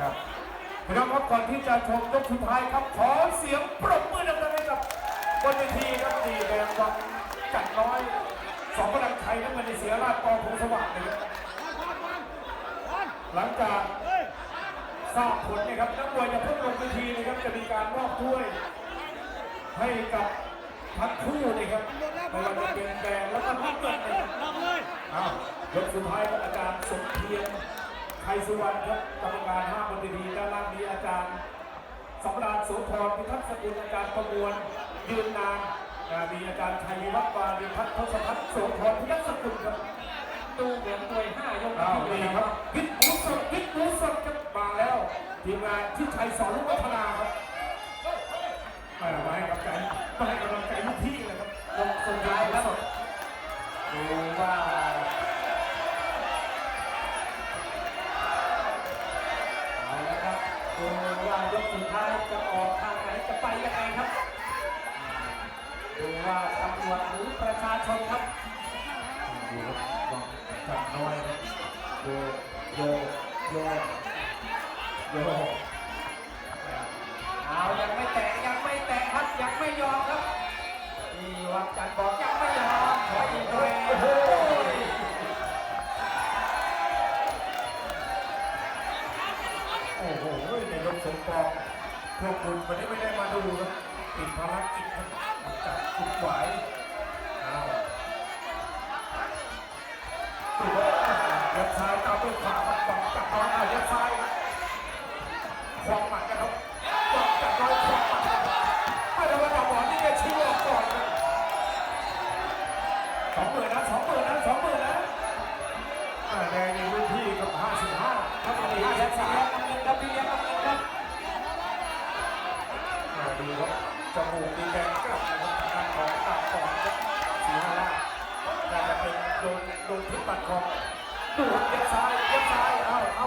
ครับพี่น้องครับก่อนที่จะชมยกสุดท้ายครับขอเสียงปรบมือดังๆให้กับบนเวทีครับดีแดงวังจัดน้อยสองกำลังไทยนั้นมาเลเซียราชกองพงสว่างนะครับหลังจากทราบผลนะครับนักมวยจะเพิ่งลงเวทีนะครับจะมีการมอบถ้วย ให้กับทั้งคู่นะครับไม่ว่าจะเป็นแดงแล้วก็น้ำเงินนะครับอ้าวยกสุดท้ายครับอาจารย์สมเพียร ไทยสุวรรณครับกรรมการห้าบนเวทีด้านล่างนี้อาจารย์สำราญโสธรพิทักษ์สกุลอาจารย์ประมวลยืนนานอ่ามีอาจารย์ชัยวัฒน์วารีพัฒน์ทศพัฒน์โสธรพิทักษ์สกุลครับดูเหมือนมวยห้ายกอ้าวที่นี่ครับพิษหมูสดพิษหมูสดครับมาแล้วทีมงานที่ชัยสอนลูกวัฒนาครับไม่มาให้กำลังใจมาให้กำลังใจทุกที่เลยครับลงสุดท้ายครับดู ดูว่ายกสุดท้ายจะออกทางไหนจะไปยังไงครับดูว่าตำรวจหรือประชาชนครับดูครับวังจับน้อยครับโยโยโยโย โอ้โหในยกสมปองพวกคุณวันนี้ไม่ได้มาดูครับติดภารกิจครับจับคุกไหวอ้าวดูครับยัดซ้ายตามด้วยขวาครับบังจับน้อยอ้าวยัดซ้ายควางหมัดนะครับบังจับน้อยควางหมัดครับไม่ได้ว่าจับหวานนี่แกชี้ออกก่อนครับสองหมื่นนะสองหมื่นนะสองหมื่นนะอ่าแดงในรุ่นพี่กับห้าสิบห้าครับ ดูครับจมูกดีแดงกลับนะครับทางของตาบของสีฮาราน่าจะเป็นโดนโดนทิ้ศปัดของดูดยับซ้ายยับซ้ายเอาเอา